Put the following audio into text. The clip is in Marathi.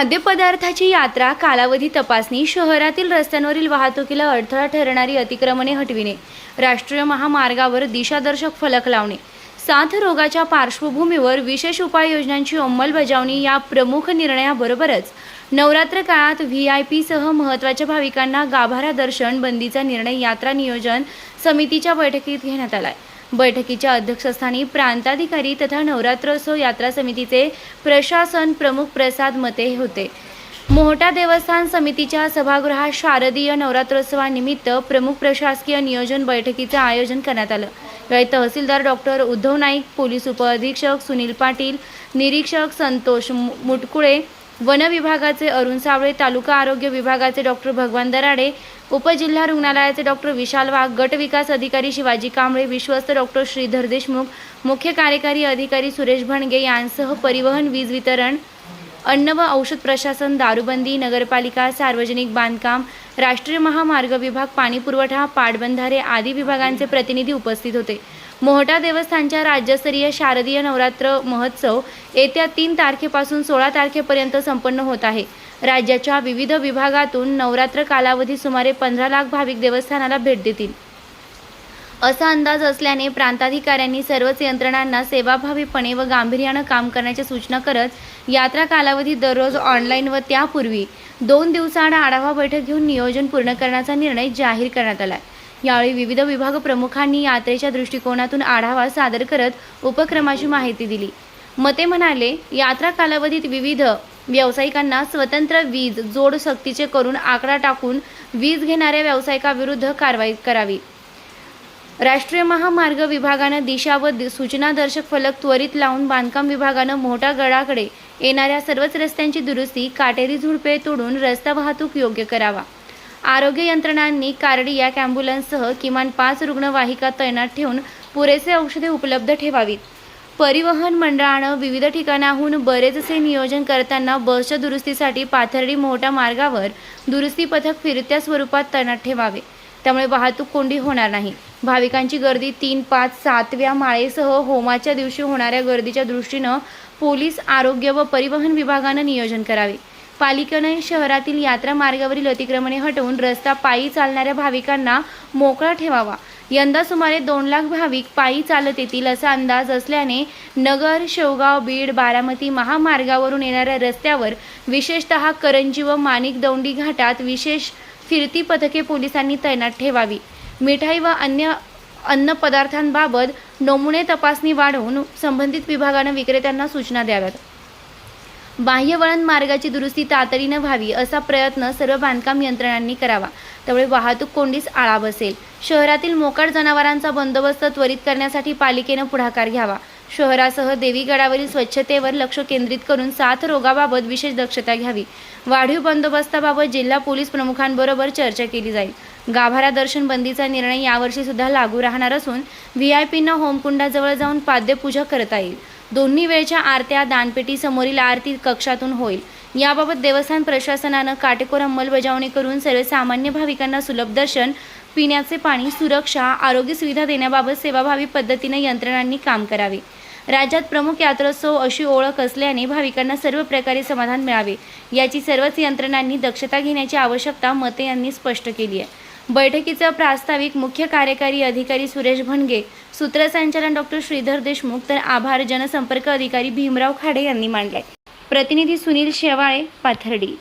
खाद्यपदार्थाची यात्रा कालावधी तपासणी शहरातील रस्त्यांवरील वाहतुकीला अडथळा ठरणारी अतिक्रमणे हटविणे राष्ट्रीय महामार्गावर दिशादर्शक फलक लावणे साथ रोगाच्या पार्श्वभूमीवर विशेष उपाययोजनांची अंमलबजावणी या प्रमुख निर्णयाबरोबरच नवरात्र काळात व्ही आय पीसह महत्त्वाच्या भाविकांना गाभारा दर्शन बंदीचा निर्णय यात्रा नियोजन समितीच्या बैठकीत घेण्यात आला आहे बैठकीच्या अध्यक्षस्थानी प्रांताधिकारी तथा नवरात्रोत्सव यात्रा समितीचे प्रशासन प्रमुख प्रसाद मते होते. मोहटा देवस्थान समितीच्या सभागृहात शारदीय नवरात्रोत्सवानिमित्त प्रमुख प्रशासकीय नियोजन बैठकीचं आयोजन करण्यात आलं. यावेळी तहसीलदार डॉक्टर उद्धव नाईक पोलीस उपअधीक्षक सुनील पाटील निरीक्षक संतोष मु- मुटकुळे वन विभागाचे अरुण सावळे तालुका आरोग्य विभागाचे डॉक्टर भगवान दराडे उपजिल्हा रुग्णालयाचे डॉक्टर विशाल वाघ गट विकास अधिकारी शिवाजी कांबळे विश्वस्त डॉक्टर श्रीधर देशमुख मुख्य कार्यकारी अधिकारी सुरेश भणगे यांसह परिवहन वीज वितरण अन्न व औषध प्रशासन दारूबंदी नगरपालिका सार्वजनिक बांधकाम राष्ट्रीय महामार्ग विभाग पाणीपुरवठा पाटबंधारे आदी विभागांचे प्रतिनिधी उपस्थित होते. मोहटा देवस्थानच्या राज्यस्तरीय शारदीय नवरात्र महोत्सव येत्या तीन तारखेपासून सोळा तारखेपर्यंत संपन्न होत आहे. राज्याच्या विविध विभागातून नवरात्र कालावधी सुमारे पंधरा लाख भाविक देवस्थानाला भेट देतील. असा अंदाज असल्याने प्रांताधिकाऱ्यांनी सर्वच यंत्रणांना सेवाभावीपणे व गांभीर्यानं काम करण्याच्या सूचना करत यात्रा कालावधी दररोज ऑनलाईन व त्यापूर्वी दोन दिवसाआड आढावा बैठक घेऊन नियोजन पूर्ण करण्याचा निर्णय जाहीर करण्यात आला यावेळी विविध विभाग प्रमुखांनी यात्रेच्या दृष्टिकोनातून आढावा सादर करत उपक्रमाची माहिती दिली. मते म्हणाले यात्रा कालावधीत विविध व्यावसायिकांना स्वतंत्र वीज जोड सक्तीचे करून आकडा टाकून वीज घेणाऱ्या व्यावसायिकाविरुद्ध कारवाई करावी. राष्ट्रीय महामार्ग विभागानं दिशा व दि- सूचनादर्शक फलक त्वरित लावून बांधकाम विभागानं मोठा गडाकडे येणाऱ्या सर्वच रस्त्यांची दुरुस्ती काटेरी झुडपे तोडून रस्ता वाहतूक योग्य करावा. आरोग्य यंत्रणांनी कार्डियाक ॲम्ब्युलन्ससह किमान पाच रुग्णवाहिका तैनात ठेवून पुरेसे औषधे उपलब्ध ठेवावीत. परिवहन मंडळानं विविध ठिकाणाहून बरेचसे नियोजन करताना बसच्या दुरुस्तीसाठी पाथर्डी मोठ्या मार्गावर दुरुस्ती पथक फिरत्या स्वरूपात तैनात ठेवावे. त्यामुळे वाहतूक कोंडी होणार नाही. भाविकांची गर्दी तीन पाच सातव्या माळेसह होमाच्या दिवशी होणाऱ्या गर्दीच्या दृष्टीनं पोलीस आरोग्य व परिवहन विभागानं नियोजन करावे. पालिकेने शहरातील यात्रा मार्गावरील अतिक्रमणे हटवून रस्ता पायी चालणाऱ्या भाविकांना मोकळा ठेवावा. यंदा सुमारे दोन लाख भाविक पायी चालत येतील असा अंदाज असल्याने नगर शेवगाव बीड बारामती महामार्गावरून येणाऱ्या रस्त्यावर विशेषतः करंजी व माणिक दौंडी घाटात विशेष फिरती पथके पोलिसांनी तैनात ठेवावी. मिठाई व अन्य अन्न पदार्थांबाबत नमुने तपासणी वाढवून संबंधित विभागानं विक्रेत्यांना सूचना द्याव्यात. बाह्य वळण मार्गाची दुरुस्ती तातडीनं व्हावी असा प्रयत्न सर्व बांधकाम यंत्रणांनी करावा. त्यामुळे वाहतूक कोंडीस आळा बसेल. शहरातील मोकाट जनावरांचा बंदोबस्त त्वरित करण्यासाठी पालिकेनं पुढाकार घ्यावा. शहरासह देवीगडावरील स्वच्छतेवर लक्ष केंद्रित करून साथ रोगाबाबत विशेष दक्षता घ्यावी. वाढीव बंदोबस्ताबाबत जिल्हा पोलीस प्रमुखांबरोबर चर्चा केली जाईल. गाभारा दर्शन बंदीचा निर्णय यावर्षी सुद्धा लागू राहणार असून व्ही आय पींना होमकुंडाजवळ जाऊन पाद्यपूजा करता येईल. दोन्ही वेळच्या आरत्या दानपेटी समोरील आरती कक्षातून होईल. याबाबत देवस्थान प्रशासनानं काटेकोर अंमलबजावणी करून सर्वसामान्य भाविकांना सुलभ दर्शन पिण्याचे पाणी सुरक्षा आरोग्य सुविधा देण्याबाबत सेवाभावी पद्धतीने यंत्रणांनी काम करावे. राज्यात प्रमुख यात्रोत्सव अशी ओळख असल्याने भाविकांना सर्व प्रकारे समाधान मिळावे. याची सर्वच यंत्रणांनी दक्षता घेण्याची आवश्यकता मते यांनी स्पष्ट केली आहे. बैठकीचा प्रास्ताविक मुख्य कार्यकारी अधिकारी सुरेश भणगे सूत्रसंचालन डॉक्टर श्रीधर देशमुख तर आभार जनसंपर्क अधिकारी भीमराव खाडे यांनी मांडले. प्रतिनिधी सुनील शेवाळे पाथर्डी.